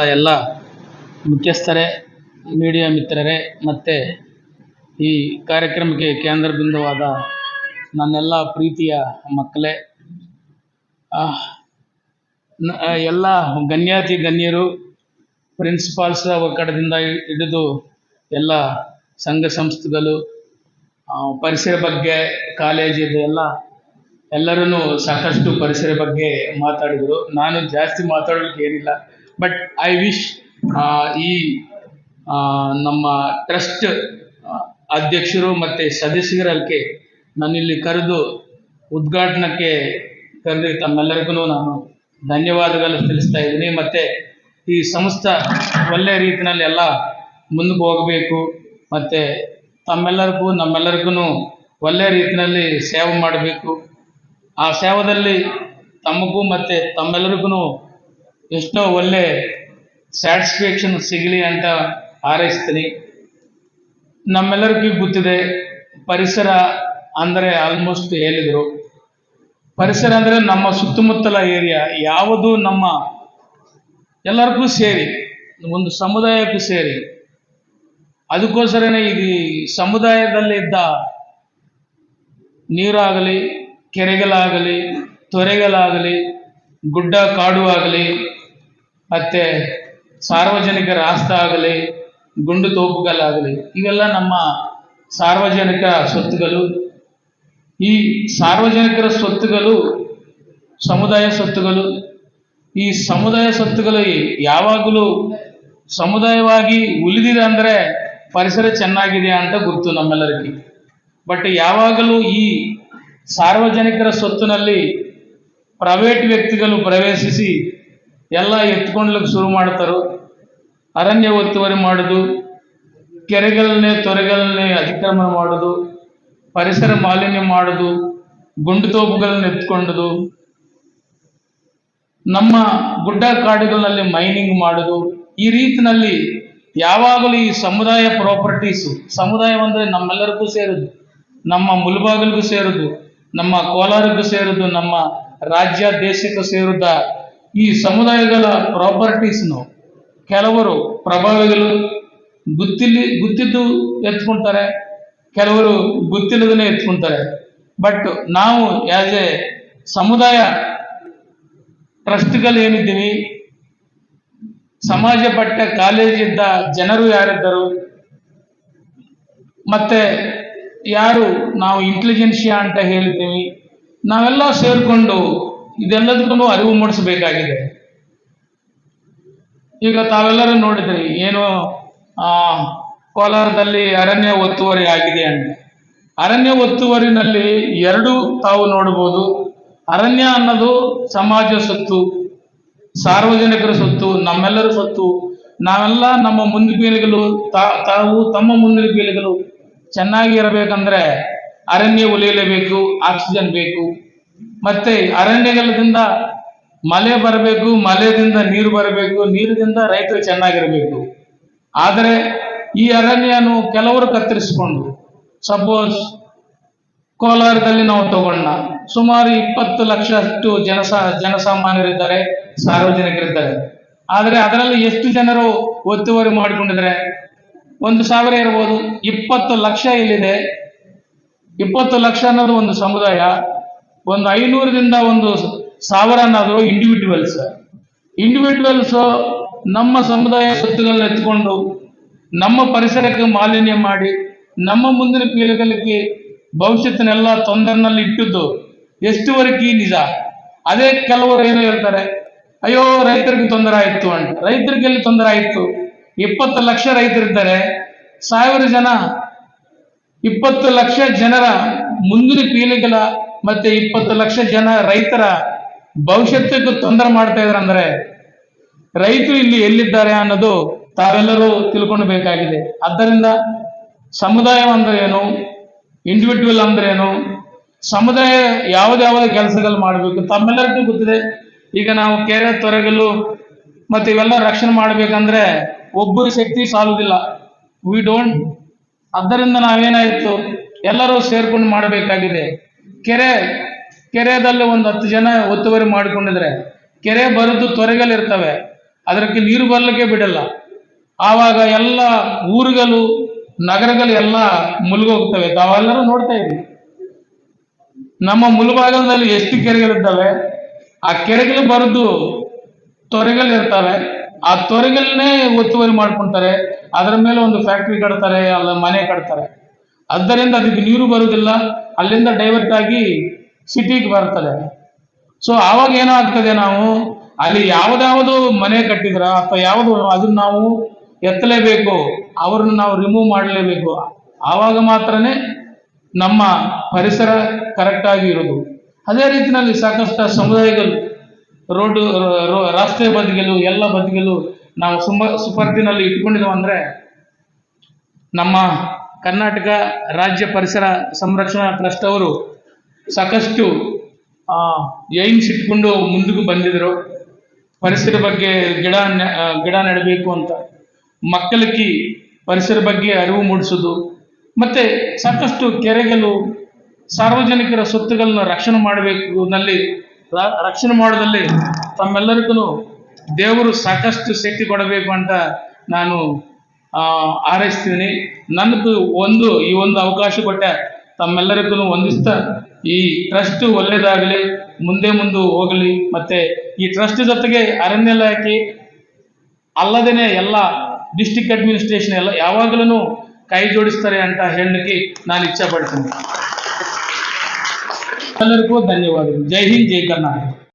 ಎಲ್ಲ ಮುಖ್ಯಸ್ಥರೇ, ಮೀಡಿಯಾ ಮಿತ್ರರೇ, ಮತ್ತು ಈ ಕಾರ್ಯಕ್ರಮಕ್ಕೆ ಕೇಂದ್ರ ಬಿಂದುವಾದ ನನ್ನೆಲ್ಲ ಪ್ರೀತಿಯ ಮಕ್ಕಳೇ ಎಲ್ಲ ಗಣ್ಯಾತಿ ಗಣ್ಯರು ಪ್ರಿನ್ಸಿಪಾಲ್ಸ್ ಒಕ್ಕಡದಿಂದ ಕಡೆದಿಂದ ಹಿಡಿದು ಎಲ್ಲ ಸಂಘ ಸಂಸ್ಥೆಗಳು ಪರಿಸರ ಬಗ್ಗೆ ಕಾಲೇಜಿದು ಎಲ್ಲ ಎಲ್ಲರೂ ಸಾಕಷ್ಟು ಪರಿಸರ ಬಗ್ಗೆ ಮಾತಾಡಿದರು. ನಾನು ಜಾಸ್ತಿ ಮಾತಾಡೋಕ್ಕೆ ಏನಿಲ್ಲ. ಬಟ್ ಐ ವಿಶ್ ಈ ನಮ್ಮ ಟ್ರಸ್ಟ್ ಅಧ್ಯಕ್ಷರು ಮತ್ತು ಸದಸ್ಯರಲ್ಲಿ ನಾನಿಲ್ಲಿ ಕರೆದು ಉದ್ಘಾಟನಕ್ಕೆ ಕರೆದು, ತಮ್ಮೆಲ್ಲರಿಗೂ ನಾನು ಧನ್ಯವಾದಗಳು ತಿಳಿಸ್ತಾ ಇದ್ದೀನಿ. ಮತ್ತು ಈ ಸಂಸ್ಥೆ ಒಳ್ಳೆಯ ರೀತಿಯಲ್ಲಿ ಎಲ್ಲ ಮುಂದಕ್ಕೆ ಹೋಗಬೇಕು. ಮತ್ತು ತಮ್ಮೆಲ್ಲರಿಗೂ, ನಮ್ಮೆಲ್ಲರಿಗೂ ಒಳ್ಳೆಯ ರೀತಿಯಲ್ಲಿ ಸೇವೆ ಮಾಡಬೇಕು. ಆ ಸೇವದಲ್ಲಿ ತಮಗೂ ಮತ್ತು ತಮ್ಮೆಲ್ಲರಿಗೂ ಎಷ್ಟೋ ಒಳ್ಳೆ ಸ್ಯಾಟಿಸ್ಫ್ಯಾಕ್ಷನ್ ಸಿಗಲಿ ಅಂತ ಹಾರೈಸ್ತೀನಿ. ನಮ್ಮೆಲ್ಲರಿಗೂ ಗೊತ್ತಿದೆ, ಪರಿಸರ ಅಂದರೆ ಆಲ್ಮೋಸ್ಟ್ ಹೇಳಿದರು. ಪರಿಸರ ಅಂದರೆ ನಮ್ಮ ಸುತ್ತಮುತ್ತಲ ಏರಿಯಾ ಯಾವುದು ನಮ್ಮ ಎಲ್ಲರಿಗೂ ಸೇರಿ, ಒಂದು ಸಮುದಾಯಕ್ಕೂ ಸೇರಿ. ಅದಕ್ಕೋಸ್ಕರನೇ ಈ ಸಮುದಾಯದಲ್ಲಿದ್ದ ನೀರಾಗಲಿ, ಕೆರೆಗಳಾಗಲಿ, ತೊರೆಗಳಾಗಲಿ, ಗುಡ್ಡ ಕಾಡು ಆಗಲಿ ಮತ್ತು ಸಾರ್ವಜನಿಕ ರಾಸ್ತ ಆಗಲಿ, ಗುಂಡು ತೋಪುಗಳಾಗಲಿ, ಇವೆಲ್ಲ ನಮ್ಮ ಸಾರ್ವಜನಿಕ ಸ್ವತ್ತುಗಳು. ಈ ಸಾರ್ವಜನಿಕರ ಸ್ವತ್ತುಗಳು, ಸಮುದಾಯ ಸ್ವತ್ತುಗಳು. ಈ ಸಮುದಾಯ ಸ್ವತ್ತುಗಳು ಯಾವಾಗಲೂ ಸಮುದಾಯವಾಗಿ ಉಳಿದಿದೆ ಅಂದರೆ ಪರಿಸರ ಚೆನ್ನಾಗಿದೆ ಅಂತ ಗೊತ್ತು ನಮ್ಮೆಲ್ಲರಿಗೆ. ಬಟ್ ಯಾವಾಗಲೂ ಈ ಸಾರ್ವಜನಿಕರ ಸ್ವತ್ತಿನಲ್ಲಿ ಪ್ರೈವೇಟ್ ವ್ಯಕ್ತಿಗಳು ಪ್ರವೇಶಿಸಿ ಎಲ್ಲ ಎತ್ಕೊಂಡ್ಲಿಕ್ಕೆ ಶುರು ಮಾಡ್ತಾರೋ, ಅರಣ್ಯ ಒತ್ತುವರಿ ಮಾಡೋದು, ಕೆರೆಗಳನ್ನೇ ತೊರೆಗಳನ್ನೇ ಅತಿಕ್ರಮಣ ಮಾಡೋದು, ಪರಿಸರ ಮಾಲಿನ್ಯ ಮಾಡೋದು, ಗುಂಡು ತೋಪುಗಳನ್ನು ಎತ್ಕೊಂಡದು, ನಮ್ಮ ಗುಡ್ಡ ಕಾಡುಗಳಲ್ಲಿ ಮೈನಿಂಗ್ ಮಾಡೋದು, ಈ ರೀತಿನಲ್ಲಿ ಯಾವಾಗಲೂ ಈ ಸಮುದಾಯ ಪ್ರಾಪರ್ಟೀಸು, ಸಮುದಾಯ ಅಂದರೆ ನಮ್ಮೆಲ್ಲರಿಗೂ ಸೇರೋದು, ನಮ್ಮ ಮುಲ್ಬಾಗಿಲಿಗೂ ಸೇರೋದು, ನಮ್ಮ ಕೋಲಾರಕ್ಕೂ ಸೇರೋದು, ನಮ್ಮ ರಾಜ್ಯ ದೇಶಕ್ಕೂ ಸೇರಿದ ಈ ಸಮುದಾಯಗಳ ಪ್ರಾಪರ್ಟೀಸ್ನು ಕೆಲವರು ಪ್ರಭಾವಿಗಳು ಗೊತ್ತಿಲ್ಲಿ, ಗೊತ್ತಿದ್ದು ಎತ್ಕೊಂತಾರೆ ಕೆಲವರು ಗೊತ್ತಿಲ್ಲದನ್ನೇ ಎತ್ಕೊಂತಾರೆ ಬಟ್ ನಾವು ಆ್ಯಸ್ ಎ ಸಮುದಾಯ ಟ್ರಸ್ಟ್ಗಳು ಏನಿದ್ದೀವಿ? ಸಮಾಜ ಪಟ್ಟ ಕಾಲೇಜಿದ್ದ ಜನರು ಯಾರಿದ್ದರು? ಮತ್ತೆ ಯಾರು ನಾವು ಇಂಟೆಲಿಜೆನ್ಷಿಯಾ ಅಂತ ಹೇಳ್ತೀವಿ? ನಾವೆಲ್ಲ ಸೇರಿಕೊಂಡು ಇದೆಲ್ಲದಕ್ಕೂ ಅರಿವು ಮೂಡಿಸಬೇಕಾಗಿದೆ. ಈಗ ತಾವೆಲ್ಲರೂ ನೋಡಿದ್ರಿ ಏನು ಆ, ಕೋಲಾರದಲ್ಲಿ ಅರಣ್ಯ ಒತ್ತುವರಿ ಆಗಿದೆ ಅಂತ. ಅರಣ್ಯ ಒತ್ತುವರಿನಲ್ಲಿ ಎರಡು ತಾವು ನೋಡಬಹುದು. ಅರಣ್ಯ ಅನ್ನೋದು ಸಮಾಜ ಸೊತ್ತು ಸಾರ್ವಜನಿಕರ ಸೊತ್ತು ನಮ್ಮೆಲ್ಲರ ಸೊತ್ತು. ನಾವೆಲ್ಲ ನಮ್ಮ ಮುಂದಿನ ಪೀಳಿಗೆಗಳು ತಾ- ತಾವು ತಮ್ಮ ಮುಂದಿನ ಪೀಳಿಗೆಗಳು ಚೆನ್ನಾಗಿ ಇರಬೇಕಂದ್ರೆ ಅರಣ್ಯ ಉಳಿಯಲೇಬೇಕು ಆಕ್ಸಿಜನ್ ಬೇಕು. ಮತ್ತೆ ಅರಣ್ಯಗಳದಿಂದ ಮಳೆ ಬರಬೇಕು, ಮಳೆದಿಂದ ನೀರು ಬರಬೇಕು, ನೀರಿನಿಂದ ರೈತರು ಚೆನ್ನಾಗಿರಬೇಕು. ಆದರೆ ಈ ಅರಣ್ಯನು ಕೆಲವರು ಕತ್ತರಿಸಿಕೊಂಡು ಸಪೋಸ್ ಕೋಲಾರದಲ್ಲಿ ನಾವು ತಗೊಂಡ ಸುಮಾರು ಇಪ್ಪತ್ತು ಲಕ್ಷಷ್ಟು ಜನಸ, ಜನಸಾಮಾನ್ಯರಿದ್ದಾರೆ, ಸಾರ್ವಜನಿಕರಿದ್ದಾರೆ. ಆದರೆ ಅದರಲ್ಲಿ ಎಷ್ಟು ಜನರು ಒತ್ತುವರಿ ಮಾಡಿಕೊಂಡಿದ್ದಾರೆ? ಒಂದು ಸಾವಿರ ಇರ್ಬೋದು. ಇಪ್ಪತ್ತು ಲಕ್ಷ ಇಲ್ಲಿದೆ. ಇಪ್ಪತ್ತು ಲಕ್ಷ ಅನ್ನೋದು ಒಂದು ಸಮುದಾಯ. ಒಂದು ಐನೂರರಿಂದ ಒಂದು ಸಾವಿರನಾದರೂ ಇಂಡಿವಿಜುವಲ್ಸ್ ಇಂಡಿವಿಜುವಲ್ಸ್ ನಮ್ಮ ಸಮುದಾಯ ಸ್ವತ್ತುಗಳನ್ನ ಎತ್ಕೊಂಡು, ನಮ್ಮ ಪರಿಸರಕ್ಕೆ ಮಾಲಿನ್ಯ ಮಾಡಿ, ನಮ್ಮ ಮುಂದಿನ ಪೀಳಿಗೆಗಳಿಗೆ ಭವಿಷ್ಯತ್ತಿನೆಲ್ಲ ತೊಂದರೆನಲ್ಲಿ ಇಟ್ಟಿದ್ದು ಎಷ್ಟುವರೆಗೆ ನಿಜ. ಅದೇ ಕೆಲವರು ಏನೋ ಹೇಳ್ತಾರೆ, ಅಯ್ಯೋ, ರೈತರಿಗೆ ತೊಂದರೆ ಆಯಿತು ಅಂತ. ರೈತರಿಗೆ ಎಲ್ಲಿ ತೊಂದರೆ ಆಯಿತು? ಇಪ್ಪತ್ತು ಲಕ್ಷ ರೈತರಿದ್ದಾರೆ. ಸಾವಿರ ಜನ, ಇಪ್ಪತ್ತು ಲಕ್ಷ ಜನರ ಮುಂದಿನ ಪೀಳಿಗೆಗಳ ಮತ್ತೆ ಇಪ್ಪತ್ತು ಲಕ್ಷ ಜನ ರೈತರ ಭವಿಷ್ಯಕ್ಕೂ ತೊಂದರೆ ಮಾಡ್ತಾ ಇದ್ರ ಅಂದ್ರೆ ರೈತರು ಇಲ್ಲಿ ಎಲ್ಲಿದ್ದಾರೆ ಅನ್ನೋದು ತಾವೆಲ್ಲರೂ ತಿಳ್ಕೊಳ್ಬೇಕಾಗಿದೆ. ಆದ್ದರಿಂದ ಸಮುದಾಯ ಅಂದ್ರೆ ಏನು? ಇಂಡಿವಿಜುವಲ್ ಅಂದ್ರೆ ಏನು? ಸಮುದಾಯ ಯಾವ್ದಾವ ಕೆಲಸಗಳು ಮಾಡಬೇಕು ತಮ್ಮೆಲ್ಲರಿಗೂ ಗೊತ್ತಿದೆ. ಈಗ ನಾವು ಕೆರೆ ತೊರೆಗಲು ಮತ್ತೆ ಇವೆಲ್ಲ ರಕ್ಷಣೆ ಮಾಡ್ಬೇಕಂದ್ರೆ ಒಬ್ಬರು ಶಕ್ತಿ ಸಾಲುದಿಲ್ಲ ವಿ ಡೋಂಟ್ ಆದ್ದರಿಂದ ನಾವೇನಾಯ್ತು? ಎಲ್ಲರೂ ಸೇರ್ಕೊಂಡು ಮಾಡಬೇಕಾಗಿದೆ. ಕೆರೆ, ಕೆರೆದಲ್ಲಿ ಒಂದು ಹತ್ತು ಜನ ಒತ್ತುವರಿ ಮಾಡಿಕೊಂಡಿದ್ರೆ ಕೆರೆ ಬರೆದು ತೊರೆಗಲಿರ್ತವೆ ಅದಕ್ಕೆ ನೀರು ಬರಲಿಕ್ಕೆ ಬಿಡಲ್ಲ. ಆವಾಗ ಎಲ್ಲ ಊರುಗಳು, ನಗರಗಳು ಎಲ್ಲ ಮುಳುಗೋಗ್ತವೆ. ತಾವೆಲ್ಲರೂ ನೋಡ್ತಾ ಇದ್ವಿ ನಮ್ಮ ಮುಳುಭಾಗದಲ್ಲಿ ಎಷ್ಟು ಕೆರೆಗಳಿದ್ದಾವೆ ಆ ಕೆರೆಗಳು ಬರೆದು ತೊರೆಗಳು ಇರ್ತವೆ. ಆ ತೊರೆಗಳನ್ನೇ ಒತ್ತುವರಿ ಮಾಡ್ಕೊಂತಾರೆ. ಅದರ ಮೇಲೆ ಒಂದು ಫ್ಯಾಕ್ಟ್ರಿ ಕಟ್ತಾರೆ, ಅಲ್ಲ ಮನೆ ಕಟ್ತಾರೆ. ಆದ್ದರಿಂದ ಅದಕ್ಕೆ ನೀರು ಬರುವುದಿಲ್ಲ. ಅಲ್ಲಿಂದ ಡೈವರ್ಟ್ ಆಗಿ ಸಿಟಿಗೆ ಬರ್ತದೆ. ಸೊ ಆವಾಗ ಏನಾಗ್ತದೆ ನಾವು? ಅಲ್ಲಿ ಯಾವ್ದಾವುದು ಮನೆ ಕಟ್ಟಿದ್ರ, ಅಥವಾ ಯಾವುದು ಅದನ್ನ ನಾವು ಎತ್ತಲೇಬೇಕು, ಅವ್ರನ್ನ ನಾವು ರಿಮೂವ್ ಮಾಡಲೇಬೇಕು. ಆವಾಗ ಮಾತ್ರನೇ ನಮ್ಮ ಪರಿಸರ ಕರೆಕ್ಟ್ ಆಗಿ ಇರೋದು. ಅದೇ ರೀತಿಯಲ್ಲಿ ಸಾಕಷ್ಟು ಸಮುದಾಯಗಳು, ರೋಡ್ ರಸ್ತೆ ಬದಿಗಳು ಎಲ್ಲ ಬದಿಗಳು ನಾವು ಸುಮ ಸುಪರ್ದಿನಲ್ಲಿ ಇಟ್ಕೊಂಡಿದ್ದೇವೆ ಅಂದ್ರೆ ನಮ್ಮ ಕರ್ನಾಟಕ ರಾಜ್ಯ ಪರಿಸರ ಸಂರಕ್ಷಣಾ ಟ್ರಸ್ಟ್ ಅವರು ಸಾಕಷ್ಟು ಏಮ್ಸ್ ಇಟ್ಕೊಂಡು ಮುಂದಕ್ಕೆ ಬಂದಿದ್ರು. ಪರಿಸರ ಬಗ್ಗೆ ಗಿಡ ಗಿಡ ನೆಡಬೇಕು ಅಂತ. ಮಕ್ಕಳಿಗೆ ಪರಿಸರ ಬಗ್ಗೆ ಅರಿವು ಮೂಡಿಸೋದು. ಮತ್ತೆ ಸಾಕಷ್ಟು ಕೆರೆಗಳು, ಸಾರ್ವಜನಿಕರ ಸ್ವತ್ತುಗಳನ್ನ ರಕ್ಷಣೆ ಮಾಡಬೇಕು ನಲ್ಲಿ ರಕ್ಷಣೆ ಮಾಡೋದಲ್ಲಿ ತಮ್ಮೆಲ್ಲರಿಗೂ ದೇವರು ಸಾಕಷ್ಟು ಶಕ್ತಿ ಕೊಡಬೇಕು ಅಂತ ನಾನು ಹಾರೈಸ್ತೀನಿ ನನಗೂ ಒಂದು, ಈ ಒಂದು ಅವಕಾಶ ಕೊಟ್ಟ. ತಮ್ಮೆಲ್ಲರಿಗೂ ವಂದಿಸ್ತಾ. ಈ ಟ್ರಸ್ಟ್ ಒಳ್ಳೇದಾಗಲಿ, ಮುಂದೆ ಮುಂದೆ ಹೋಗಲಿ. ಮತ್ತೆ ಈ ಟ್ರಸ್ಟ್ ಜೊತೆಗೆ ಅರಣ್ಯ ಇಲಾಖೆ ಅಲ್ಲದೇನೆ ಎಲ್ಲ ಡಿಸ್ಟಿಕ್ ಅಡ್ಮಿನಿಸ್ಟ್ರೇಷನ್ ಎಲ್ಲ ಯಾವಾಗಲೂ ಕೈ ಜೋಡಿಸ್ತಾರೆ ಅಂತ ಹೇಳಲಿಕ್ಕೆ ನಾನು ಇಚ್ಛೆ ಪಡ್ತೀನಿ ಎಲ್ಲರಿಗೂ ಧನ್ಯವಾದಗಳು. ಜೈ ಹಿಂದ್, ಜೈ ಕರ್ನಾಟಕ.